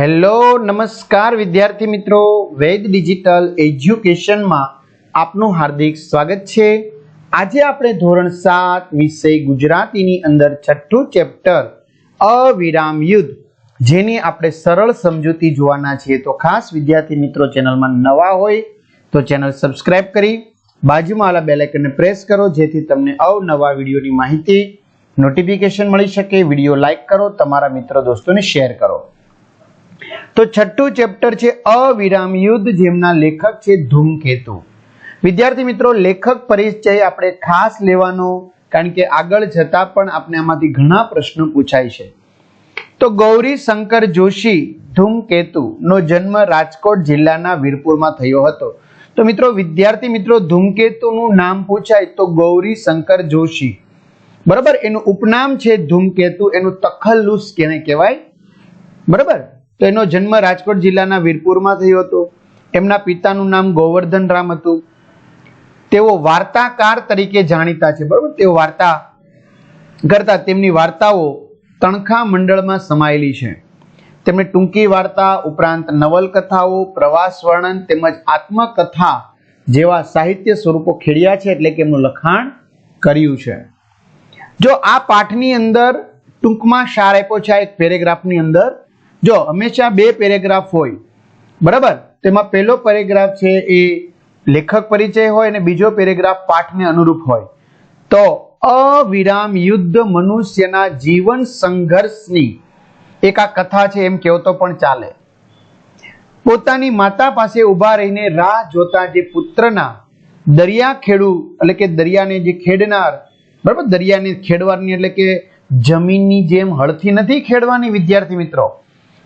Hello, નમસ્કાર વિદ્યાર્થી મિત્રો. વેદ ડિજિટલ એજ્યુકેશનમાં આપનું હાર્દિક સ્વાગત છે. આજે આપણે ધોરણ સાત વિષય ગુજરાતીની અંદર છઠ્ઠું ચેપ્ટર, અવિરામ યુદ્ધ, જેની આપણે સરળ સમજૂતી જોવાના છીએ. તો ખાસ વિદ્યાર્થી મિત્રો, ચેનલમાં નવા હોય તો ચેનલ સબસ્ક્રાઇબ કરી, બાજુમાં આલા બેલાઇકનને પ્રેસ કરો, જેથી તમને અવનવા વિડીયોની માહિતી, નોટિફિકેશન મળી શકે. વીડિયો લાઇક કરો, તમારા મિત્રો, દોસ્તોને શેર કરો. તો છઠ્ઠું ચેપ્ટર છે અવિરામ યુદ્ધ, જેમના લેખક છે ધૂમકેતુ. વિદ્યાર્થી મિત્રો, લેખક પરિચય આપણે ખાસ લેવાનો, કારણ કે આગળ જતા પણ આપણે આમાંથી ઘણા પ્રશ્નો પૂછાય છે. તો ગૌરી શંકર જોશી ધૂમકેતુ નો જન્મ રાજકોટ જિલ્લાના વીરપુરમાં થયો હતો. તો મિત્રો, વિદ્યાર્થી મિત્રો, ધૂમકેતુનું નામ પૂછાય તો ગૌરી શંકર જોશી. બરાબર? એનું ઉપનામ છે ધૂમકેતુ, એનું તખલ્લુસ કેને કહેવાય? બરાબર? તો એનો જન્મ રાજકોટ જિલ્લાના વીરપુરમાં થયો હતો. એમના પિતાનું નામ ગોવર્ધન રામ હતું. તેઓ વાર્તાકાર તરીકે જાણીતા છે, બરાબર? તેઓ વાર્તા કરતા, તેમની વાર્તાઓ તણખા મંડળમાં સમાયેલી છે. તેમણે ટૂંકી વાર્તા, ઉપરાંત નવલકથાઓ, પ્રવાસ વર્ણન તેમજ આત્મકથા જેવા સાહિત્ય સ્વરૂપો ખેડ્યા છે એટલે કે એમનું લખાણ કર્યું છે. જો આ પાઠની અંદર ટૂંકમાં સાર આપ્યો છે એક પેરેગ્રાફની અંદર જો હંમેશા બે પેરેગ્રાફ હોય, બરાબર? તેમાં પહેલો પેરેગ્રાફ છે એ લેખક પરિચય હોય અને બીજો પેરેગ્રાફ પાઠને અનુરૂપ હોય. તો અવિરામ યુદ્ધ મનુષ્યના જીવન સંઘર્ષની એક આ કથા છે, એમ કહેવતો પણ ચાલે. પોતાની માતા પાસે ઊભા રહીને રાહ જોતા જે પુત્રના દરિયા ખેડુ, એટલે કે દરિયાને જે ખેડનાર, બરાબર? દરિયાને ખેડવાની એટલે કે જમીનની જેમ હળથી નથી ખેડવાની વિદ્યાર્થી મિત્રો.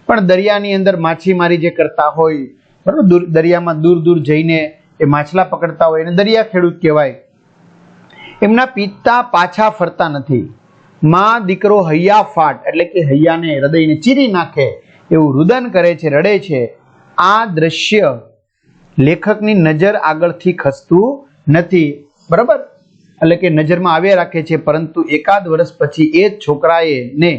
પણ દરિયાની અંદર માછીમારી જે કરતા હોય, બરાબર, દૂર દરિયામાં દૂર દૂર જઈને એ માછલા પકડતા હોય એને દરિયા ખેડૂત કહેવાય. એમના પિતા પાછા ફરતા નથી. માં દીકરો હૈયા ફાટ, એટલે કે હૈયાને હૃદયને ચીરી નાખે એવું રુદન કરે છે, રડે છે. આ દ્રશ્ય લેખકની નજર આગળથી ખસતું નથી, બરાબર? એટલે કે નજરમાં આવ્યા રાખે છે, પરંતુ એકાદ વર્ષ પછી એ જ છોકરાએ ને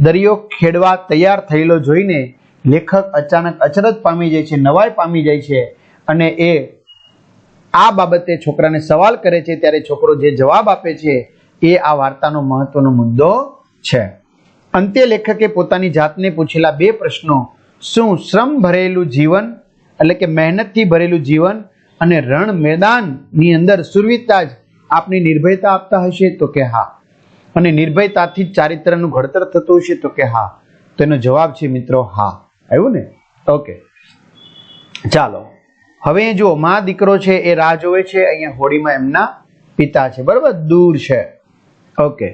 દરિયો ખેડવા તૈયાર થયેલો જોઈને લેખક અચાનક અચરજ પામી જાય છે, નવાઈ પામી જાય છે અને એ આ બાબતે છોકરાને સવાલ કરે છે, ત્યારે છોકરો જે જવાબ આપે છે એ આ વાર્તાનો મહત્વનો મુદ્દો છે. અંતે લેખકે પોતાની જાતને પૂછેલા બે પ્રશ્નો. શું શ્રમ ભરેલું જીવન, એટલે કે મહેનતથી ભરેલું જીવન અને રણ મેદાનની અંદર સુરવીતા જ આપની નિર્ભયતા આપતા હશે? તો કે હા. અને નિર્ભયતાથી જ ચારિત્રનું ઘડતર થતું હશે તો કે હા. તો એનો જવાબ છે, મિત્રો, હા. આવ્યું ને? ઓકે. ચાલો. હવે જો મા દીકરો છે, એ રાહ જોવે છે, અહીંયા હોડીમાં એમના પિતા છે. બરાબર? દૂર છે. ઓકે.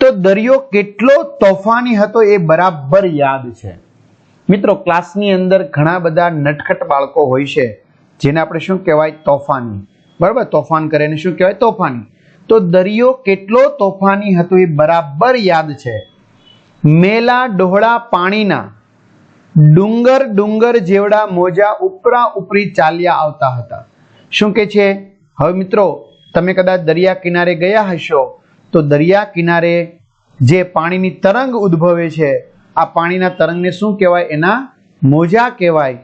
તો દરિયો કેટલો તોફાની હતો એ બરાબર યાદ છે. મિત્રો, ક્લાસની અંદર ઘણા બધા નટખટ બાળકો હોય છે, જેને આપણે શું કહેવાય? તોફાની. બરાબર? તોફાન કરે શું કહેવાય? તોફાની. તો દરિયો કેટલો તોફાની હતો એ બરાબર યાદ છે. મેલા ડોહળા પાણીના ડુંગર ડુંગર જેવડા મોજા ઉપરા ઉપરી ચાલ્યા આવતા હતા. શું કે છે? હવે મિત્રો, તમે કદાચ દરિયા કિનારે ગયા હશો, તો દરિયા કિનારે જે પાણીની તરંગ ઉદ્ભવે છે, આ પાણીના તરંગને શું કહેવાય? એના મોજા કહેવાય.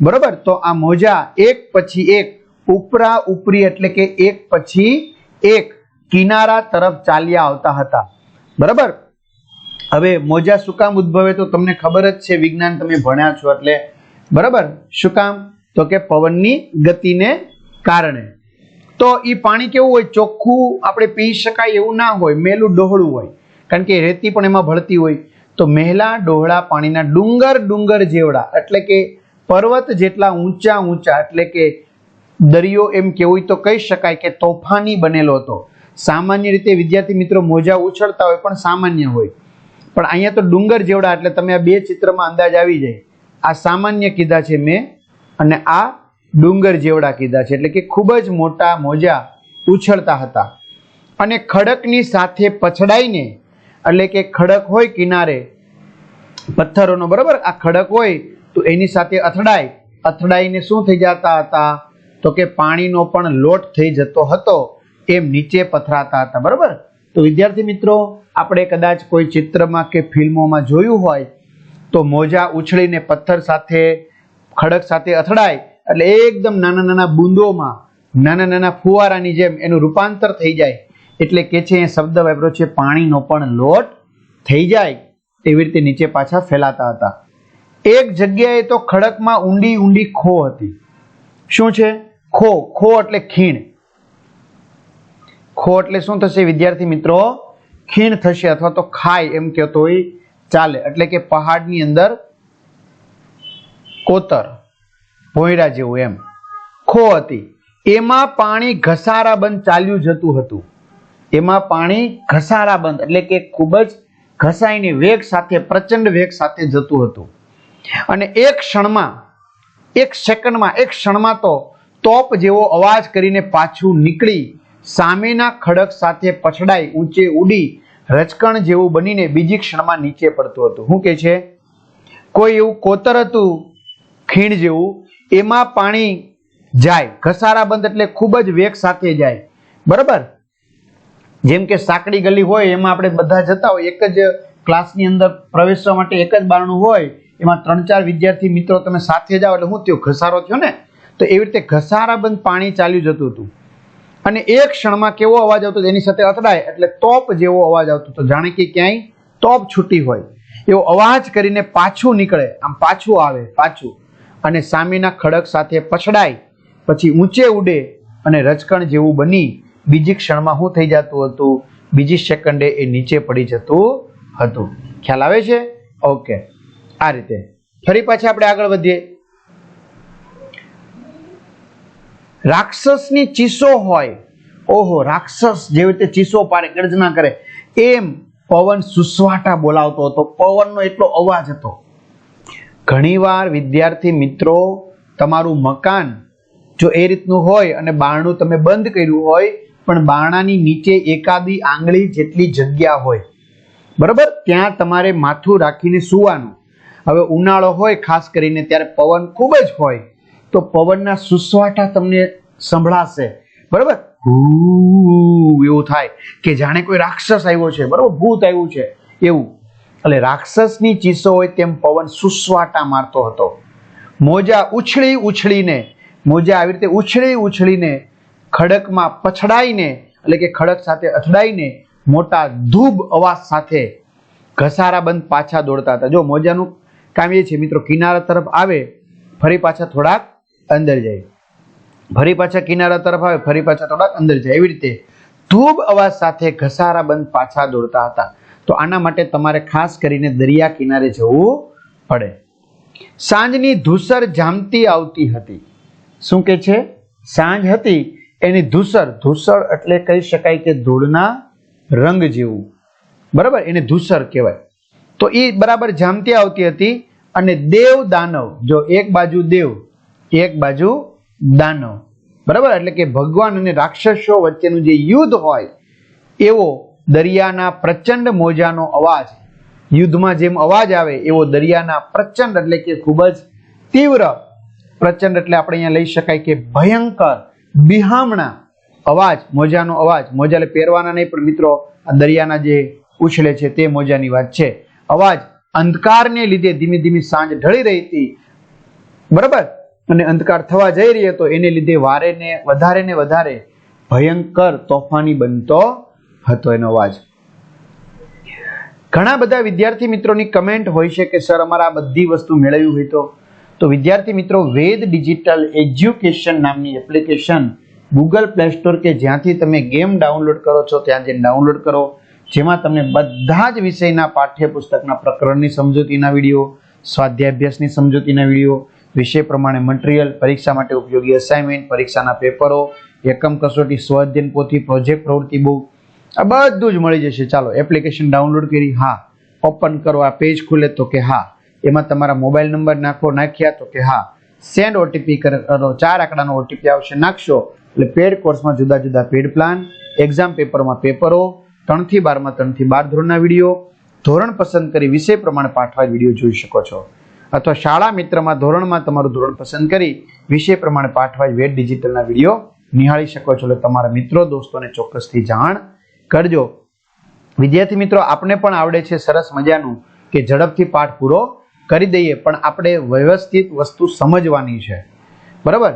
બરોબર? તો આ મોજા એક પછી એક, ઉપરા ઉપરી એટલે કે એક પછી એક. કિનારા તરફ ચાલ્યા આવતા હતા. બરાબર? હવે મોજા શું કામ ઉદ્ભવે તો તમને ખબર જ છે, વિજ્ઞાન તમે ભણ્યા છો એટલે. બરાબર? શું કામ? તો કે પવનની ગતિને કારણે. તો એ પાણી કેવું હોય? ચોખ્ખું આપણે પી શકાય એવું ના હોય, મેલું ડોહળું હોય. કારણ કે રેતી પણ એમાં ભળતી હોય. તો મહેલા ડોહળા પાણીના ડુંગર ડુંગર જેવડા. એટલે કે પર્વત જેટલા ઊંચા ઊંચા, એટલે કે દરિયો એમ કેવું તો કહી શકાય કે તોફાની બનેલો હતો. સામાન્ય રીતે વિદ્યાર્થી મિત્રો મોજા ઉછળતા હોય પણ સામાન્ય હોય. પણ અહીંયા તો ડુંગર જેવડા એટલે તમે આ બે ચિત્રમાં અંદાજ આવી જાય. આ સામાન્ય કીધા છે મેં અને આ ડુંગર જેવડા કીધા છે. એટલે કે ખૂબ જ મોટા મોજા ઉછળતા હતા. અને ખડકની સાથે પછડાઈને, એટલે કે ખડક હોય કિનારે, પથ્થરોનો બરાબર, આ ખડક હોય તો એની સાથે અથડાય. અથડાઈને શું થઈ જતા હતા? તો કે પાણીનો પણ લોટ થઈ જતો હતો. એમ નીચે પથરાતા હતા, બરાબર? તો વિદ્યાર્થી મિત્રો, આપણે કદાચ કોઈ ચિત્રમાં કે ફિલ્મોમાં જોયું હોય, તો મોજા ઉછળીને પથ્થર સાથે, ખડક સાથે અથડાય, એટલે એકદમ નાના નાના બૂંદોમાં, નાના નાના ફુવારાની જેમ એનું રૂપાંતર થઈ જાય. એટલે કે છે, એ શબ્દ વાપરો છે, પાણીનો પણ લોટ થઈ જાય. એવી રીતે નીચે પાછા ફેલાતા હતા. એક જગ્યાએ તો ખડકમાં ઊંડી ઊંડી ખો હતી. શું છે? ખો ખો એટલે ખીણ. ખો એટલે શું થશે? વિદ્યાર્થી મિત્રો, ખીણ થશે અથવા તો ખાય એમ કહેતો હોય, ચાલે. એટલે કે પહાડની અંદર કોતર, ભોયરા જેવું એમ. ખો હતી. એમાં પાણી ઘસારા બંધ ચાલ્યું જતું હતું. એમાં પાણી ઘસારા બંધ એટલે કે ખૂબ જ ઘસાઈને વેગ સાથે, પ્રચંડ વેગ સાથે જતું હતું. અને એક ક્ષણમાં, એક સેકન્ડમાં, એક ક્ષણમાં તો તોપ જેવો અવાજ કરીને પાછું નીકળી સામેના ખડક સાથે પછડાઈ ઊંચે ઉડી રચકણ જેવું બનીને બીજી ક્ષણમાં નીચે પડતું હતું. શું કે છે? કોઈ એવું કોતર હતું? ખીણ જેવું. એમાં પાણી જાય. ઘસારા બંધ એટલે ખૂબ જ વેગ સાથે જાય. બરાબર? જેમ કે સાંકડી ગલી હોય, એમાં આપણે બધા જતા હોય. એક જ ક્લાસની અંદર પ્રવેશવા માટે એક જ બારણું હોય. એમાં ત્રણ ચાર વિદ્યાર્થી મિત્રો તમે સાથે જાઓ એટલે હું થયો? ઘસારો થયો ને? તો એવી રીતે ઘસારા બંધ પાણી ચાલ્યું જતું હતું. અને એક ક્ષણમાં કેવો અવાજ આવતો એની સાથે અથડાય, એટલે તોપ જેવો અવાજ આવતો હતો. જાણે કે ક્યાંય તોપ છૂટી હોય. એવો અવાજ કરીને પાછું નીકળે. આમ પાછું આવે, પાછું. અને સામેના ખડક સાથે પછડાય, પછી ઊંચે ઉડે અને રજકણ જેવું બની. બીજી ક્ષણમાં શું થઈ જતું હતું? બીજી સેકન્ડે એ નીચે પડી જતું હતું. ખ્યાલ આવે છે? ઓકે. આ રીતે. ફરી પાછા આપણે આગળ વધીએ. રાક્ષસની ચીસો હોય, ઓહો, રાક્ષસ જેવી રીતે ચીસો પાડે, ગર્જના કરે, એમ પવન સુસવાટા બોલાવતો હતો. પવનનો એટલો અવાજ હતો. ઘણીવાર વિદ્યાર્થી મિત્રો, તમારું મકાન જો એ રીતનું હોય અને બારણું તમે બંધ કર્યું હોય, પણ બારણાની નીચે એકાદી આંગળી જેટલી જગ્યા હોય. બરાબર? ત્યાં તમારે માથું રાખીને સૂવાનું. હવે ઉનાળો હોય, ખાસ કરીને ત્યારે પવન ખૂબ જ હોય. તો પવનના સુસવાટા તમને સંભળાશે. બરોબર? એવું થાય કે જાણે કોઈ રાક્ષસ આવ્યો છે. બરોબર? ભૂત આવ્યું છે. એવું. એટલે રાક્ષસની ચીસો હોય તેમ પવન સુસવાટા મારતો હતો. મોજા ઉછળી ઉછળીને, મોજા આવી રીતે ઉછળી ઉછળીને, ખડકમાં પછડાઈને, એટલે કે ખડક સાથે અથડાઈને, મોટા ધૂબ અવાજ સાથે ઘસારા બંધ પાછા દોડતા હતા. જો મોજાનું કામ એ છે, મિત્રો, કિનારા તરફ આવે, ફરી પાછા થોડાક અંદર જાય. ફરી પાછા કિનારા તરફ આવે, ફરી પાછા થોડાક અંદર જાય. એવી રીતે ધૂબ અવાજ સાથે ઘસારા બંધ પાછા દોડતા હતા. તો આના માટે તમારે ખાસ કરીને દરિયા કિનારે જવું પડે. સાંજની ધૂસર જામતી આવતી હતી. શું કે છે? સાંજ હતી. એની ધૂસર ધૂસર એટલે કહી શકાય કે ધૂળના રંગ જેવું. બરાબર? એને ધૂસર કહેવાય. તો એ બરાબર જામતી આવતી હતી અને દેવ દાનવ, જો એક બાજુ દેવ એક બાજુ દાનવ. બરાબર? એટલે કે ભગવાન અને રાક્ષસો વચ્ચેનું જે યુદ્ધ હોય, એવો દરિયાના પ્રચંડ મોજાનો અવાજ, યુદ્ધમાં જેમ અવાજ આવે, એવો દરિયાના પ્રચંડ એટલે કે ખૂબ જ તીવ્ર પ્રચંડ એટલે આપણે અહીંયા લઈ શકાય કે ભયંકર, બિહામણા અવાજ, મોજાનો અવાજ. મોજા એટલે પહેરવાના નહીં, પણ મિત્રો, આ દરિયાના જે ઉછળે છે તે મોજાની વાત છે. અવાજ અંધકારને લીધે ધીમે ધીમે સાંજ ઢળી રહી હતી. બરાબર? અને અંધકાર થવા જઈ રહ્યો હતો એને લીધે વારે ને વધારે ને વધારે ભયંકર તોફાની બનતો હતો એનો અવાજ. ઘણા બધા વિદ્યાર્થી મિત્રોની કમેન્ટ હોય છે કે, સર, અમારે આ બધી વસ્તુ મેળવ્યું હોય તો? તો વિદ્યાર્થી મિત્રો, વેદ ડિજિટલ એજ્યુકેશન નામની એપ્લિકેશન ગૂગલ પ્લે સ્ટોર કે જ્યાંથી તમે ગેમ ડાઉનલોડ કરો છો, ત્યાં જે ડાઉનલોડ કરો. જેમાં તમને બધા જ વિષયના પાઠ્યપુસ્તકના પ્રકરણની સમજૂતીના વીડિયો, સ્વાધ્યાય અભ્યાસની સમજૂતીના વીડિયો વિષય પ્રમાણે મટીરિયલ પરીક્ષા માટે ઉપયોગી અસાઇનમેન્ટ પરીક્ષાના પેપરો, એકમ કસોટી સ્વ પોથી પ્રોજેક્ટ પ્રવૃત્તિ બુક આ બધું જ મળી જશે. ચાલો એપ્લિકેશન ડાઉનલોડ કરી, હા ઓપન કરો, આ પેજ ખુલે તો કે હા. એમાં તમારા મોબાઈલ નંબર નાખો, નાખ્યા તો કે હા. સેન્ડ ઓટીપી કરો ચાર આંકડાનો ઓટીપી આવશે, નાખશો. એટલે પેડ કોર્સમાં જુદા જુદા પેડ પ્લાન એક્ઝામ પેપરમાં પેપરો ત્રણથી બારમાં ત્રણથી બાર ધોરણના વીડિયો ધોરણ પસંદ કરી વિષય પ્રમાણે પાઠવા વીડિયો જોઈ શકો છો. અથવા શાળા મિત્રમાં ધોરણમાં તમારું ધોરણ પસંદ કરી વિષય પ્રમાણે પાઠવાય વેટ ડિજિટલના વીડિયો નિહાળી શકો છો. એટલે તમારા મિત્રો, દોસ્તોને ચોક્કસથી જાણ કરજો. વિદ્યાર્થી મિત્રો, આપને પણ આવડે છે સરસ મજાનું કે ઝડપથી પાઠ પૂરો કરી દઈએ, પણ આપણે વ્યવસ્થિત વસ્તુ સમજવાની છે. બરાબર?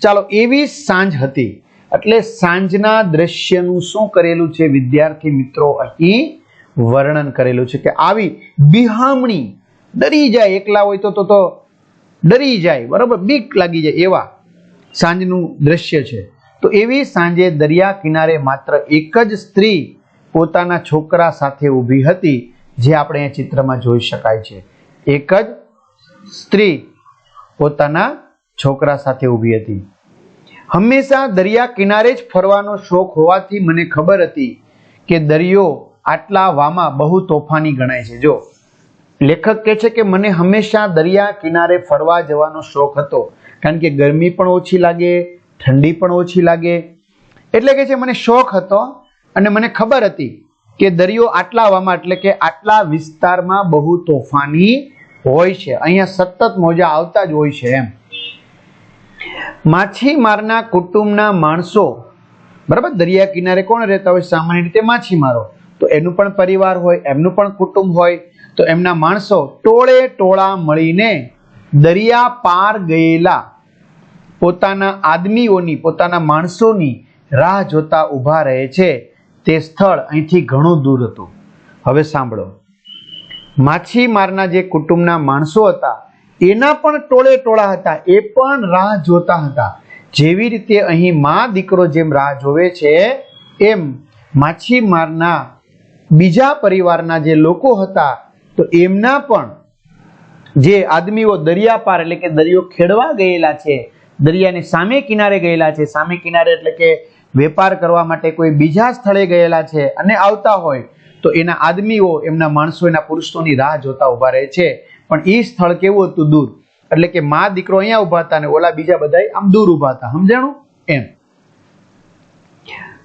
ચાલો, એવી સાંજ હતી. એટલે સાંજના દ્રશ્યનું શું કરેલું છે? વિદ્યાર્થી મિત્રો અહીં વર્ણન કરેલું છે કે આવી બિહામણી ડરી જાય એકલા હોય તો તો ડરી જાય, બરાબર? બીક લાગી જાય એવા સાંજનું દ્રશ્ય છે. તો એવી સાંજે દરિયા કિનારે માત્ર એક જ સ્ત્રી પોતાના છોકરા સાથે ઊભી હતી, જે આપણે એ ચિત્રમાં જોઈ શકાય છે. એક જ સ્ત્રી પોતાના છોકરા સાથે ઊભી હતી. હંમેશા દરિયા કિનારે જ ફરવાનો શોખ હોવાથી મને ખબર હતી કે દરિયો આટલા વામાં બહુ તોફાની ગણાય છે. જો લેખક કહે છે કે મને હંમેશા દરિયા કિનારે ફરવા જવાનો શોખ હતો. કારણ કે ગરમી પણ ઓછી લાગે, ઠંડી પણ ઓછી લાગે. એટલે કે છે, મને શોખ હતો અને મને ખબર હતી કે દરિયો આટલા વામાં એટલે કે આટલા વિસ્તારમાં બહુ તોફાની હોય છે. અહીંયા સતત મોજા આવતા જ હોય છે એમ. માછીમારના કુટુંબના માણસો, બરાબર, દરિયા કિનારે કોણ રહેતા હોય? સામાન્ય રીતે માછીમારો. તો એનું પણ પરિવાર હોય, એમનું પણ કુટુંબ હોય. તો એમના માણસો ટોળે ટોળા મળીને દરિયા પાર ગયેલા. પોતાના આદમીઓની, પોતાના માણસોની રાહ જોતા ઊભા રહે છે. તે સ્થળ અહીંથી ઘણું દૂર હતું. હવે સાંભળો. માછીમારના જે કુટુંબના માણસો હતા, એના પણ ટોળે ટોળા હતા, એ પણ રાહ જોતા હતા. જેવી રીતે અહીં મા દીકરો જેમ રાહ જોવે છે, એમ માછીમારના બીજા પરિવારના જે લોકો હતા તો એમના પણ જે આદમીઓ દરિયા પાર એટલે કે દરિયો ખેડવા ગયેલા છે, દરિયાની સામે કિનારે ગયેલા છે, સામે કિનારે એટલે કે વેપાર કરવા માટે કોઈ બીજા સ્થળે ગયેલા છે અને આવતા હોય, તો એના આદમીઓ, એમના માણસો, એના પુરુષોની રાહ જોતા ઊભા રહે છે. પણ એ સ્થળ કેવું હતું દૂર? એટલે કે મા દીકરો અહીંયા ઊભા હતા અને ઓલા બીજા બધા આમ દૂર ઊભા હતા. સમજાણું? એમ.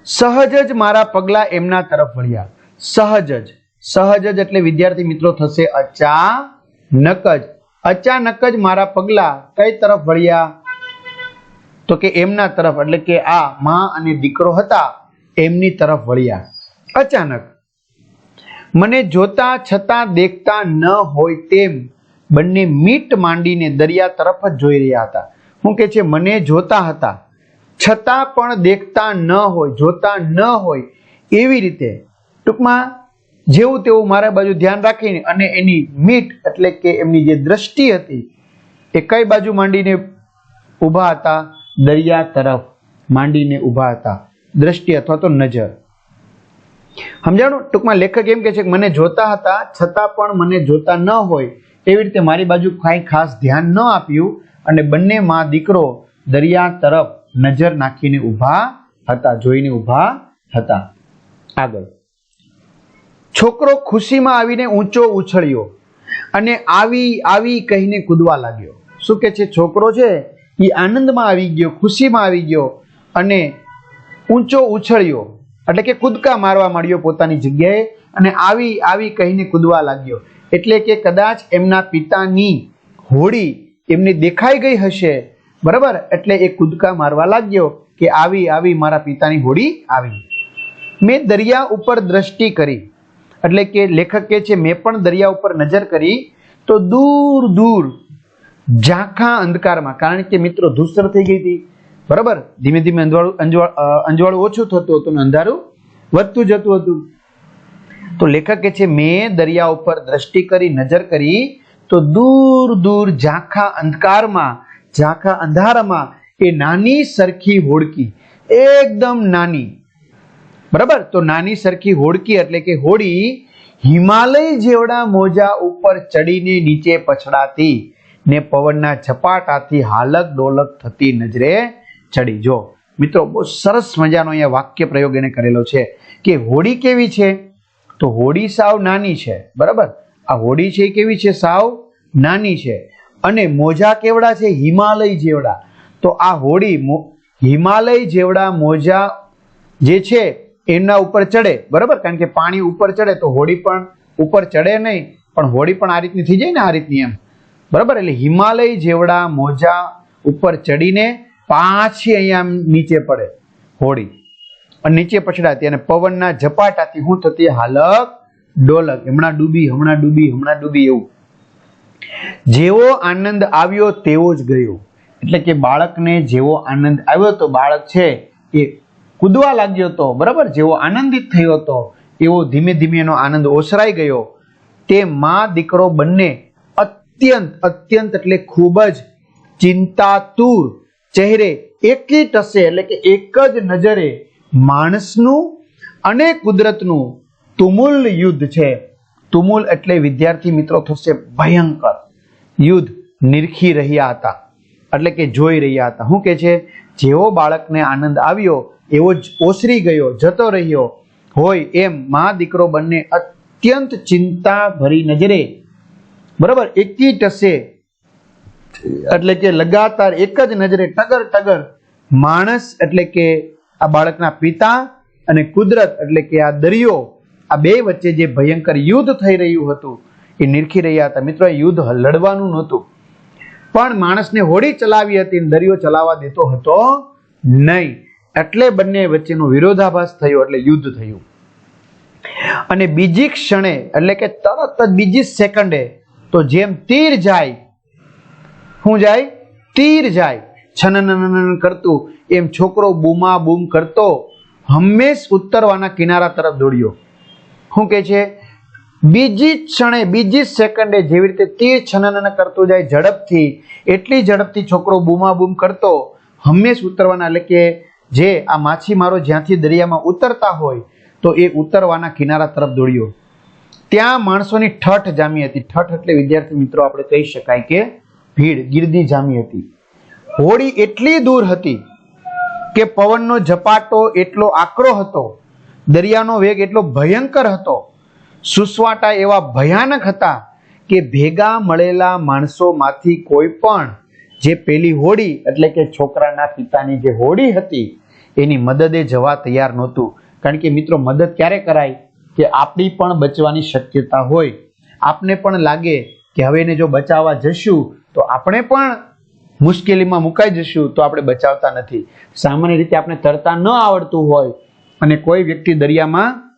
સહજ જ મારા પગલા એમના તરફ વળ્યા. સહજ જ. સહજ જ એટલે વિદ્યાર્થી મિત્રો થશે અચાનક જ. અચાનક જ મારા પગલા કઈ તરફ વળ્યા? તો કે એમના તરફ, એટલે કે આ માં અને દીકરો હતા, એમની તરફ વળ્યા. અચાનક. મને જોતા છતાં દેખતા ન હોય તેમ બંને મીટ માંડીને દરિયા તરફ જ જોઈ રહ્યા હતા. હું કે છે, મને જોતા હતા. છતાં પણ દેખતા ન હોય, જોતા ન હોય એવી રીતે. ટૂંકમાં જેવું તેવું મારા બાજુ ધ્યાન રાખીને અને એની મીટ એટલે કે એમની જે દ્રષ્ટિ હતી, એ કઈ બાજુ માંડીને ઊભા હતા? દરિયા તરફ માંડીને ઊભા હતા. દ્રષ્ટિ અથવા તો નજર. સમજાણું? ટૂંકમાં લેખક એમ કે છે કે મને જોતા હતા, છતાં પણ મને જોતા ન હોય એવી રીતે મારી બાજુ કાંઈ ખાસ ધ્યાન ન આપ્યું અને બંને માં દીકરો દરિયા તરફ નજર નાખીને ઊભા હતા, જોઈને ઊભા હતા. આગળ. છોકરો ખુશીમાં આવીને ઊંચો ઉછળ્યો અને આવી આવી કહીને કૂદવા લાગ્યો. શું કે છે? છોકરો છે, એ આનંદમાં આવી ગયો, ખુશીમાં આવી ગયો અને ઊંચો ઉછળ્યો. એટલે કે કૂદકા મારવા માંડ્યો પોતાની જગ્યાએ અને આવી આવી કહીને કૂદવા લાગ્યો. એટલે કે કદાચ એમના પિતાની હોડી એમને દેખાઈ ગઈ હશે, બરાબર? એટલે એ કૂદકા મારવા લાગ્યો કે આવી આવી મારા પિતાની હોડી આવી. મેં દરિયા ઉપર દ્રષ્ટિ કરી. એટલે કે લેખક કે છે, મેં પણ દરિયા ઉપર નજર કરી તો દૂર દૂર ઝાંખા અંધકારમાં. કારણ કે મિત્રો, ધૂસર થઈ ગઈ હતી. બરાબર? ધીમે ધીમે અંજવાળું અંજવાળું ઓછું થતું હતું અને અંધારું વધતું જતું હતું. તો લેખક કે છે, મેં દરિયા ઉપર દ્રષ્ટિ કરી, નજર કરી તો દૂર દૂર ઝાંખા અંધકારમાં, ઝાંખા અંધારામાં એ નાની સરખી હોડકી, એકદમ નાની બરાબર? તો નાની સરખી હોડકી એટલે કે હોડી હિમાલય જેવડા મોજા ઉપર ચડીને નીચે પછડાતી ને પવનના ઝપાટાથી હાલક ડોલક થતી નજરે ચડી. જો, મિત્રો, બહુ સરસ મજાનો અહીંયા વાક્ય પ્રયોગ એને કરેલો છે કે હોડી કેવી છે? તો હોડી સાવ નાની છે, બરાબર? આ હોડી છે કેવી છે? સાવ નાની છે. અને મોજા કેવડા છે? હિમાલય જેવડા. તો આ હોડી હિમાલય જેવડા મોજા જે છે એમના ઉપર ચડે, બરાબર? કારણ કે પાણી ઉપર ચડે તો હોડી પણ ઉપર ચડે નહીં, પણ હોડી પણ આ રીતની થઈ જાય ને આ રીતની એમ. બરાબર? એટલે હિમાલય જેવડા મોજા ઉપર ચડીને પાછી અહીંયા નીચે પડે હોડી. અને નીચે પછડાતી અને પવનના ઝપાટાથી શું થતી હાલક ડોલક. હમણાં ડૂબી હમણાં ડૂબી હમણાં ડૂબી એવું. જેવો આનંદ આવ્યો તેવો જ ગયો. એટલે કે બાળકને જેવો આનંદ આવ્યો તો બાળક છે એ કૂદવા લાગ્યો હતો, બરાબર? જેવો આનંદિત થયો હતો, એવો ધીમે ધીમે એનો આનંદ ઓસરાઈ ગયો. તે માં દીકરો બંને અત્યંત અત્યંત એટલે ખૂબ જ ચિંતાતુર ચહેરે એકી ટસે, એટલે કે એક જ નજરે માણસનું અને કુદરતનું તુમુલ યુદ્ધ છે. તુમુલ એટલે વિદ્યાર્થી મિત્રો થશે ભયંકર. યુદ્ધ નિરખી રહ્યા હતા. એટલે કે જોઈ રહ્યા હતા. શું કે છે? જેવો બાળકને આનંદ આવ્યો એવો જ ઓસરી ગયો, જતો રહ્યો. હોય એમ મા દીકરો બંને અત્યંત ચિંતા ભરી નજરે. બરાબર? એકી ટસે. એટલે કે લગાતાર એક જ નજરે ટગર ટગર માણસ એટલે કે આ બાળકના પિતા અને કુદરત એટલે કે આ દરિયો, આ બે વચ્ચે જે ભયંકર યુદ્ધ થઈ રહ્યું હતું, એ નિરખી રહ્યા હતા. મિત્રો યુદ્ધ લડવાનું નહોતું. પણ માણસને હોડી ચલાવી હતી દરિયો ચલાવવા દેતો હતો નહીં. એટલે બંને વચ્ચેનો વિરોધાભાસ થયો, એટલે યુદ્ધ થયું. અને બીજી ક્ષણે, એટલે કે તરત જ બીજી સેકન્ડે, તો જેમ તીર જાય, શું જાય? તીર જાય. છનનનનન કરતું, એમ છોકરો બૂમા બૂમ કરતો, હંમેશ ઉત્તરવાના કિનારા તરફ દોડ્યો. શું કે છે? બીજી ક્ષણે, બીજી સેકન્ડે જેવી રીતે તીર છનનન કરતું જાય ઝડપથી, એટલી ઝડપથી છોકરો બૂમા બૂમ કરતો, હંમેશ ઉતરવાના, એટલે કે જે આ માછીમારો જ્યાંથી દરિયામાં ઉતરતા હોય, તો એ ઉતરવાના કિનારા તરફ દોડ્યો. ત્યાં માણસોની ઠઠ જામી હતી. ઠઠ એટલે, વિદ્યાર્થી મિત્રો, આપણે કહી શકાય કે ભીડ, ગીર્દી જામી હતી. હોડી એટલી દૂર હતી કે પવનનો ઝપાટો એટલો આકરો હતો, દરિયાનો વેગ એટલો ભયંકર હતો, સુસવાટા એવા ભયાનક હતા કે ભેગા મળેલા માણસોમાંથી કોઈ પણ જે પેલી હોડી, એટલે કે છોકરાના પિતાની જે હોડી હતી, એની મદદે જવા તૈયાર નહોતું. કારણ કે મિત્રો, મદદ ક્યારે કરાય? કે આપણી પણ બચવાની શક્યતા હોય. આપને પણ લાગે કે હવે એને જો બચાવવા જશું, તો આપણે પણ મુશ્કેલીમાં મુકાઈ જશું, તો આપણે બચાવતા નથી. સામાન્ય રીતે આપણે તરતા ન આવડતું હોય અને કોઈ વ્યક્તિ દરિયામાં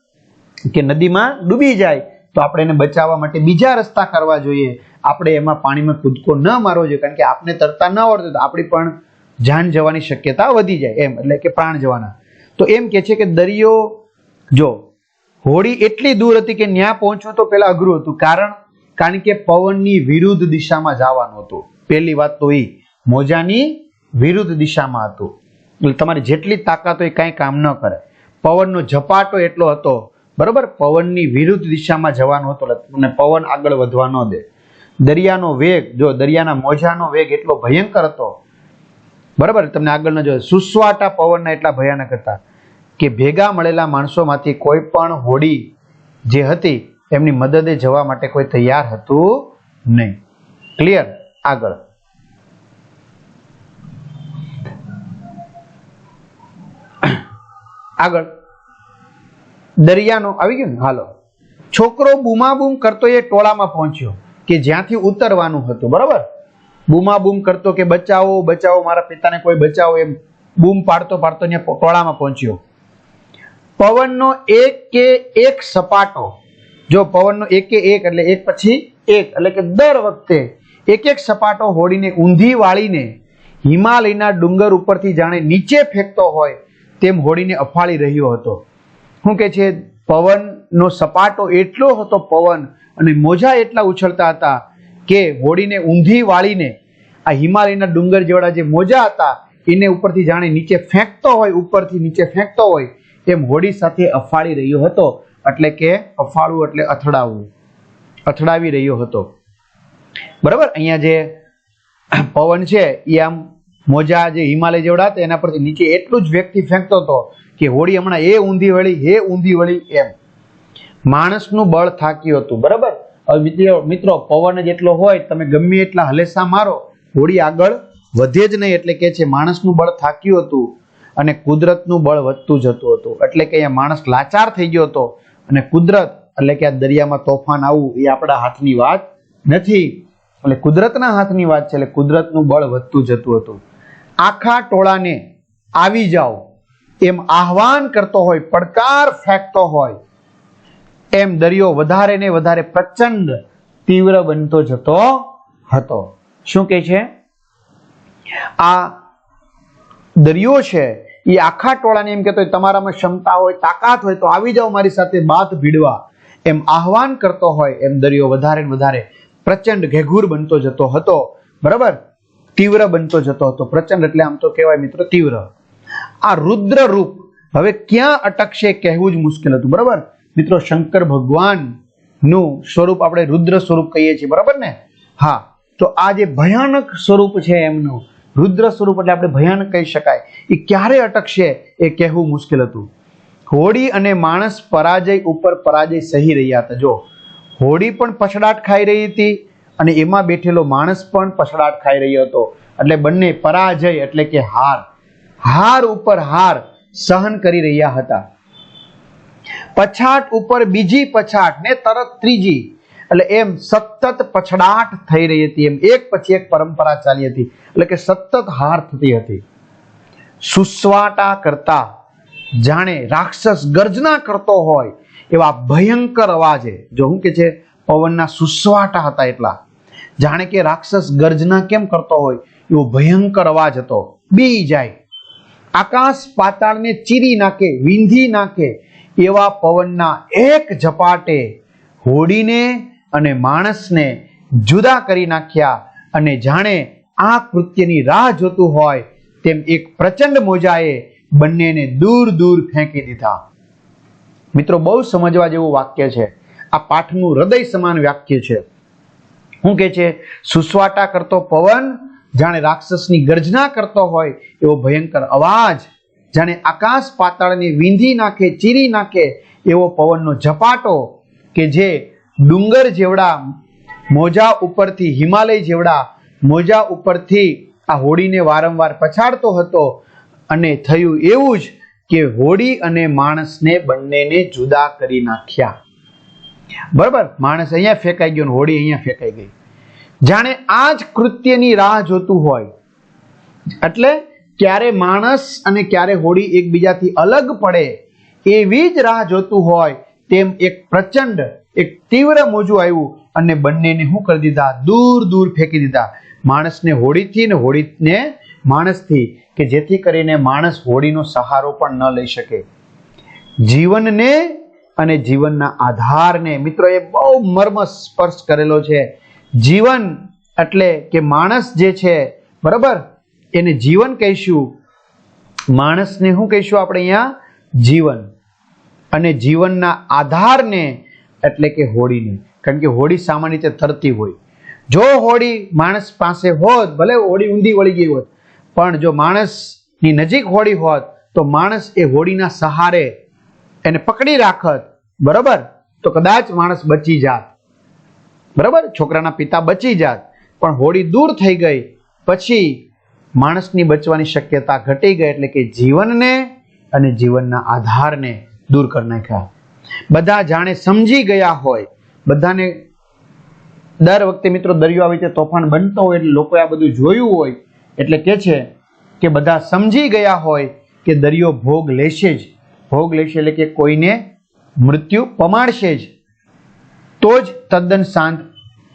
કે નદીમાં ડૂબી જાય, તો આપણે એને બચાવવા માટે બીજા રસ્તા કરવા જોઈએ. આપણે એમાં પાણીમાં કૂદકો ન મારવો જોઈએ, કારણ કે આપણે તરતા ન આવડતું તો આપણી પણ જાન જવાની શક્યતા વધી જાય એમ, એટલે કે પ્રાણ જવાના. તો એમ કે છે કે દરિયો, જો, હોડી એટલી દૂર હતી કે ત્યાં પહોંચવું તો પેલા અઘરું હતું, કારણ કારણ કે પવનની વિરુદ્ધ દિશામાં જવાનું હતું. પહેલી વાત તો એ મોજાની વિરુદ્ધ દિશામાં હતું. એટલે તમારી જેટલી તાકાત હોય કાંઈ કામ ન કરે. પવનનો ઝપાટો એટલો હતો, બરોબર? પવનની વિરુદ્ધ દિશામાં જવાનું હતું અને પવન આગળ વધવા ન દે. દરિયાનો વેગ, જો દરિયાના મોજાનો વેગ એટલો ભયંકર હતો, બરાબર? તમને આગળ ન જો સુસવાટા પવનના એટલા ભયાનક હતા કે ભેગા મળેલા માણસોમાંથી કોઈ પણ હોડી જે હતી, એમની મદદે જવા માટે કોઈ તૈયાર હતું નહીં. ક્લિયર આગળ. આગળ. દરિયાનો, આવી ગયો ને? હાલો. છોકરો બૂમાબૂમ કરતો એ ટોળામાં પહોંચ્યો. કે જ્યાંથી ઉતરવાનું હતું, બરાબર? બૂમાબૂમ કરતો કે બચાવો બચાવો, મારા પિતાને કોઈ બચાવો એમ બૂમ પાડતો પાડતો ત્યાં ટોળામાં પહોંચ્યો. પવનનો એક કે એક સપાટો, જો પવનનો એક કે એક એટલે એક પછી એક, એટલે કે દર વખતે એક એક સપાટો હોડીને, ઊંધી વાળીને હિમાલયના ડુંગર ઉપરથી જાણે નીચે ફેંકતો હોય તેમ હોડીને અફાળી રહ્યો હતો. શું કે છે? પવનનો સપાટો એટલો હતો પવન અને મોજા એટલા ઉછળતા હતા કે હોડીને ઊંધી વાળીને આ હિમાલયના ડુંગર જેવડા જે મોજા હતા, એને ઉપરથી જાણે નીચે ફેંકતો હોય, ઉપરથી નીચે ફેંકતો હોય, તેમ હોડી સાથે અફાળી રહ્યો હતો. એટલે કે અફાળવું એટલે અથડાવવું અથડાવી રહ્યો હતો. બરાબર? અહીંયા જે પવન છે, એ આમ મોજા જે હિમાલય જેવડા હતા, એના પરથી નીચે એટલું જ વ્યક્તિ ફેંકતો હતો કે હોડી હમણાં એ ઊંધી વળી, એ ઊંધી વળી એમ. માણસનું બળ થાક્યું હતું, બરાબર? મિત્રો મિત્રો, પવન જ એટલો હોય, તમે ગમે એટલા હલેસા મારો હોડી આગળ વધે જ નહીં એટલે કે છે માણસનું બળ થાક્યું હતું અને કુદરતનું બળ વધતું જતું હતું. એટલે કે અહીંયા માણસ લાચાર થઈ ગયો હતો અને કુદરત, એટલે કે આ દરિયામાં તોફાન આવવું, એ આપણા હાથની વાત નથી. એટલે કુદરતના હાથની વાત છે, એટલે કુદરતનું બળ વધતું જતું હતું. આખા ટોળાને આવી જાઓ, એમ આહવાન કરતો હોય, પડકાર ફેંકતો હોય એમ દરિયો વધારે ને વધારે પ્રચંડ તીવ્ર બનતો જતો હતો. શું કે છે? આ દરિયો છે એ આખા ટોળાને એમ કહેતો હોય, તમારામાં ક્ષમતા હોય તાકાત હોય તો આવી જાઓ મારી સાથે બાથ ભીડવા. એમ આહવાન કરતો હોય એમ દરિયો વધારે ને વધારે પ્રચંડ ઘેઘૂર બનતો જતો હતો. બરાબર? તીવ્ર બનતો જતો હતો. પ્રચંડ એટલે આમ તો કહેવાય મિત્રો તીવ્ર. આ રુદ્ર રૂપ હવે ક્યાં અટકશે કહેવું જ મુશ્કેલ હતું. બરાબર? મિત્રો, શંકર ભગવાનનું સ્વરૂપ આપણે રુદ્ર સ્વરૂપ કહીએ છીએ, બરાબર ને? હા, તો આ જે ભયાનક સ્વરૂપ છે એમનું, રુદ્ર સ્વરૂપ એટલે આપણે ભયાનક કહી શકાય. એ ક્યારે અટકશે એ કહેવું મુશ્કેલ હતું. હોડી અને માણસ પરાજય ઉપર પરાજય સહી રહ્યા હતા. જો હોડી પણ પછડાટ ખાઈ રહી હતી અને એમાં બેઠેલો માણસ પણ પછડાટ ખાઈ રહ્યો હતો. એટલે બંને પરાજય એટલે કે હાર હાર ઉપર હાર સહન કરી રહ્યા હતા. પછાટ ઉપર બીજી પછાટ ને તરત ત્રીજી. એટલે એમ સતત પછડાટ થઈ રહી હતી એમ. એક પછી એક પરંપરા ચાલી હતી. એટલે કે સતત હાર થતી હતી. સુસવાટા કરતા જાણે રાક્ષસ ગર્જના કરતો હોય એવા ભયંકર અવાજે, જો હું કે છે, પવનના સુસવાટા હતા એટલા. જાણે કે રાક્ષસ ગર્જના કેમ કરતો હોય એવો ભયંકર અવાજ હતો. બી જાય. આકાશ પાતાળને ચીરી નાખે, વિંધી નાખે એવા પવનના એક ઝપાટે હોડીને અને માણસને જુદા કરી નાખ્યા અને જાણે આ કૃત્યની રાહ જોતું હોય તેમ એક પ્રચંડ મોજાએ બંનેને દૂર દૂર ફેંકી દીધા. મિત્રો, બહુ સમજવા જેવું વાક્ય છે. આ પાઠનું હૃદય સમાન વાક્ય છે. શું કે છે? સુસવાટા કરતો પવન, જાણે રાક્ષસની ગર્જના કરતો હોય એવો ભયંકર અવાજ જાણે આકાશ પાતાળને વીંધી નાખે, ચીરી નાખે એવો પવનનો ઝપાટો કે જે ડુંગર જેવડા મોજા ઉપરથી, હિમાલય જેવડા મોજા ઉપરથી આ હોડીને વારંવાર પછાડતો હતો અને થયું એવું જ કે હોડી અને માણસને બંનેને જુદા કરી નાખ્યા. બરાબર? માણસ અહીંયા ફેંકાઈ ગયો હોડી અહીંયા ફેંકાઈ ગઈ. જાણે આ જ કૃત્યની રાહ જોતું હોય. એટલે ક્યારે માણસ અને ક્યારે હોડી એકબીજાથી અલગ પડે એવી જ રાહ જોતું હોય તેમ એક પ્રચંડ, એક તીવ્ર મોજું આવ્યું અને બંનેને શું કરી દીધા? દૂર દૂર ફેંકી દીધા. માણસને હોડીથી ને હોડીને માણસથી, કે જેથી કરીને માણસ હોડીનો સહારો પણ ન લઈ શકે. જીવનને અને જીવનના આધારને, મિત્રો, એ બહુ મર્મ સ્પર્શ કરેલો છે. જીવન એટલે કે માણસ જે છે, બરાબર? એને જીવન કહીશું. માણસને શું કહીશું આપણે અહીંયા? જીવન. અને જીવનના આધારને એટલે કે હોળીને કારણ કે હોડી સામાન્ય રીતે તરતી હોય. જો હોડી માણસ પાસે હોત, ભલે હોળી ઊંધી વળી ગઈ હોત, પણ જો માણસની નજીક હોડી હોત, તો માણસ એ હોડીના સહારે એને પકડી રાખત. બરાબર? તો કદાચ માણસ બચી જાત. બરાબર? છોકરાના પિતા બચી જાત. પણ હોડી દૂર થઈ ગઈ. પછી માણસની બચવાની શક્યતા ઘટી ગઈ એટલે કે જીવનને અને જીવનના આધારને દૂર કરી નાખ્યા. બધા જાણે સમજી ગયા હોય. બધાને દર વખતે મિત્રો દરિયો આવી રીતે તોફાન બનતો હોય એટલે લોકોએ આ બધું જોયું હોય. એટલે કે છે કે બધા સમજી ગયા હોય કે દરિયો ભોગ લેશે જ. ભોગ લેશે એટલે કે કોઈને મૃત્યુ પમાડશે જ. તો જ તદ્દન શાંત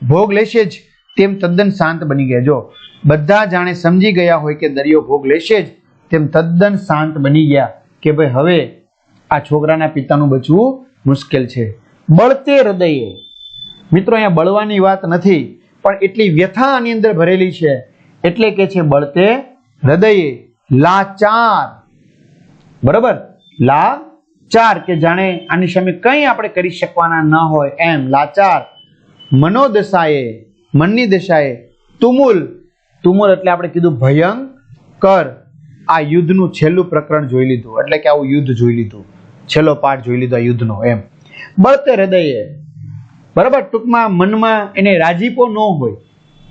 ભોગ લેશે જ. તેમ તદ્દન શાંત બની ગયા. જો બધા જાણે સમજી ગયા હોય કે દરિયો ભોગ લેશે જ, તેમ તદ્દન શાંત બની ગયા કે ભાઈ હવે આ છોકરાના પિતાનું બચવું મુશ્કેલ છે. બળતે હૃદયે. મિત્રો, અહીંયા બળવાની વાત નથી, પણ એટલી વ્યથા આની અંદર ભરેલી છે. એટલે કે છે બળતે હૃદયે. લાચાર. બરાબર? લાચાર કે જાણે આની સામે કંઈ આપણે કરી શકવાના ન હોય એમ. લાચાર. મનોદશાએ. મનની દશાએ તુમુલ. તુમુલ એટલે આપણે કીધું ભયંકર. આ યુદ્ધનું છેલ્લું પ્રકરણ જોઈ લીધું. એટલે કે આવું યુદ્ધ જોઈ લીધું. છેલ્લો પાઠ જોઈ લીધો આ યુદ્ધનો એમ. બળતે હૃદયે. બરાબર? ટૂંકમાં મનમાં એને રાજીપો ન હોય.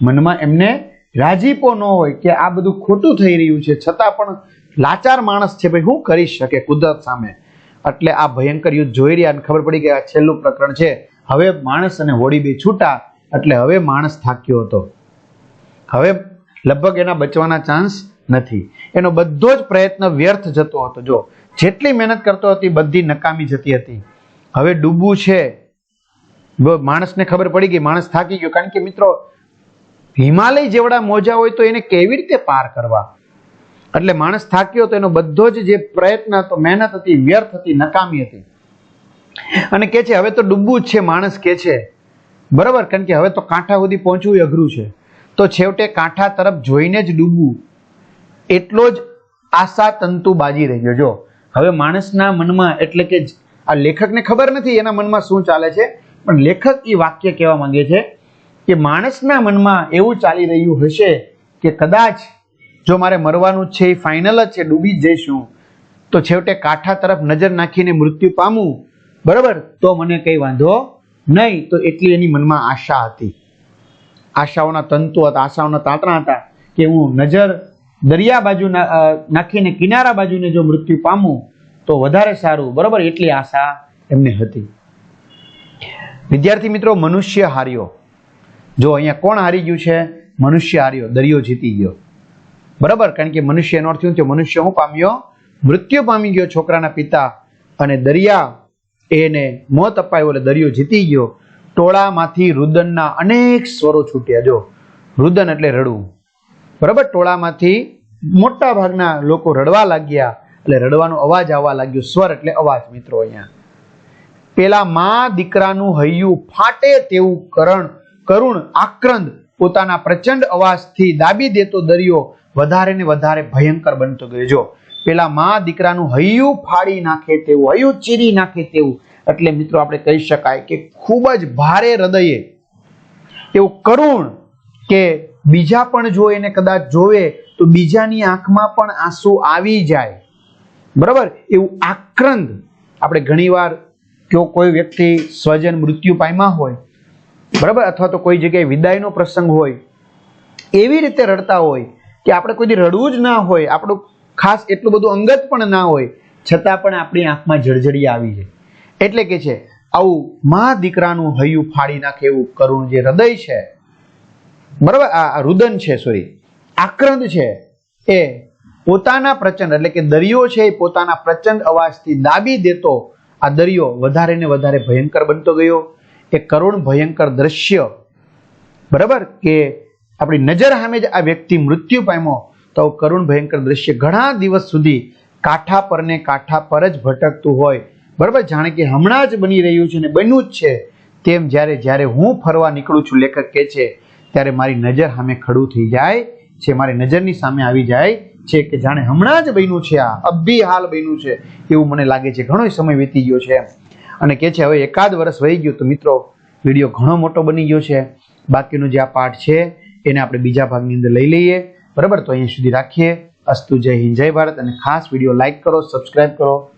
મનમાં એમને રાજીપો ન હોય કે આ બધું ખોટું થઈ રહ્યું છે. છતાં પણ લાચાર માણસ છે. ભાઈ શું કરી શકે કુદરત સામે? એટલે આ ભયંકર યુદ્ધ જોઈ રહ્યા અને ખબર પડી કે આ છેલ્લું પ્રકરણ છે. હવે માણસ અને હોડી બે છૂટા. એટલે હવે માણસ થાક્યો હતો. હવે લગભગ એના બચવાના ચાન્સ નથી. એનો બધો જ પ્રયત્ન વ્યર્થ જતો હતો. જો, જેટલી મહેનત કરતો હતી, બધી નકામી જતી હતી. હવે ડૂબવું છે. માણસને ખબર પડી ગઈ, માણસ થાકી ગયો. કારણ કે મિત્રો, હિમાલય જેવડા મોજા હોય તો એને કેવી રીતે પાર કરવા? એટલે માણસ થાક્યો તો એનો બધો જ જે પ્રયત્ન હતો, મહેનત હતી, વ્યર્થ હતી, નકામી હતી. અને કે છે, હવે તો ડૂબવું જ છે, માણસ કે છે. બરાબર? કારણ કે હવે તો કાંઠા સુધી પહોંચવું અઘરું છે. તો છેવટે કાંઠા તરફ જોઈને જ ડૂબવું. એટલો જ આશા તંતુ બાજી રહ્યો જો, હવે માણસના મનમાં એટલે કે આ લેખકને ખબર નથી એના મનમાં શું ચાલે છે, પણ લેખક એ વાક્ય કહેવા માંગે છે કે માણસના મનમાં એવું ચાલી રહ્યું હશે કે કદાચ જો મારે મરવાનું છે એ ફાઇનલ જ છે, ડૂબી જ જઈશું, તો છેવટે કાંઠા તરફ નજર નાખીને મૃત્યુ પામું. બરાબર? તો મને કંઈ વાંધો નહીં, તો એટલી એની મનમાં આશા હતી. આશાઓના તંતુ હતા, આશાઓના તાંતણા હતા કે હું નજર દરિયા બાજુ નાખીને કિનારા બાજુને જો મૃત્યુ પામું, તો વધારે સારું. બરાબર, એટલી આશા એમને હતી. વિદ્યાર્થી મિત્રો, મનુષ્ય હાર્યો. જો અહીંયા કોણ હારી ગયું છે? મનુષ્ય હાર્યો, દરિયો જીતી ગયો. બરાબર, કારણ કે મનુષ્ય એનો અર્થ થયો? મનુષ્ય હું પામ્યો? મૃત્યુ પામી ગયો છોકરાના પિતા અને દરિયા એને મોત અપાયો એટલે દરિયો જીતી ગયો. ટોળામાંથી રુદનના અનેક સ્વરો છૂટ્યા. જો, રુદન એટલે રડવું. બરાબર? ટોળામાંથી મોટા ભાગના લોકો રડવા લાગ્યા એટલે રડવાનો અવાજ આવવા લાગ્યો. સ્વર એટલે અવાજ, મિત્રો, અહીંયા. પેલા માં દીકરાનું હૈયું ફાટે તેવું કરણ, કરુણ, આક્રંદ પોતાના પ્રચંડ અવાજથી દાબી દેતો દરિયો. વધારે ને વધારે ભયંકર બનતો ગયો. જો પેલા માં દીકરાનું હૈયું ફાડી નાખે તેવું, હૈયું ચીરી નાખે તેવું. એટલે મિત્રો આપણે કહી શકાય કે ખૂબ જ ભારે હૃદયે એવું કરુણ કે બીજા પણ જો એને કદાચ જોવે, તો બીજાની આંખમાં પણ આંસુ આવી જાય. બરાબર? એવું આક્રંદ. આપણે ઘણીવાર જો કોઈ વ્યક્તિ સ્વજન મૃત્યુ પામ્યા હોય, બરાબર? અથવા તો કોઈ જગ્યાએ વિદાયનો પ્રસંગ હોય, એવી રીતે રડતા હોય કે આપણે કોઈ દી રડવું જ ના હોય, આપણું ખાસ એટલું બધું અંગત પણ ના હોય, છતાં પણ આપણી આંખમાં જળજળી આવી જાય એટલે કે છે, આવું મા દીકરાનું હૈયું ફાડી નાખે એવું કરુણ જે હૃદય છે, બરાબર? આ રુદન છે સોરી આક્રંદ છે, એ પોતાના પ્રચંડ, એટલે કે દરિયો છે એ પોતાના પ્રચંડ અવાજથી દાબી દેતો, આ દરિયો વધારે ને વધારે ભયંકર બનતો ગયો. એ કરુણ ભયંકર દ્રશ્ય, બરાબર? કે આપણી નજર સામે જ આ વ્યક્તિ મૃત્યુ પામ્યો. તો કરુણ ભયંકર દ્રશ્ય. ઘણા દિવસ સુધી કાંઠા પર ને કાંઠા પર જ ભટકતું હોય. બરાબર? જાણે કે હમણાં જ બની રહ્યું છે ને બન્યું જ છે. તેમ જ્યારે જ્યારે હું ફરવા નીકળું છું, લેખક કહે છે, ત્યારે મારી નજર સામે ખડું થઈ જાય છે, મારી નજરની સામે આવી જાય છે કે જાણે હમણાં જ બન્યું છે આ. અભી હાલ બન્યું છે, એવું મને લાગે છે. ઘણો સમય વીતી ગયો છે અને કહે છે, હવે એકાદ વર્ષ વહી ગયું તો મિત્રો, વીડિયો ઘણો મોટો બની ગયો છે. બાકીનો જે આ પાઠ છે, એને આપણે બીજા ભાગની અંદર લઈ લઈએ. બરાબર? તો અહીંયા સુધી રાખીએ. અસ્તુ જય હિન્દ, જય ભારત. અને ખાસ વીડિયો લાઇક કરો, સબસ્ક્રાઇબ કરો.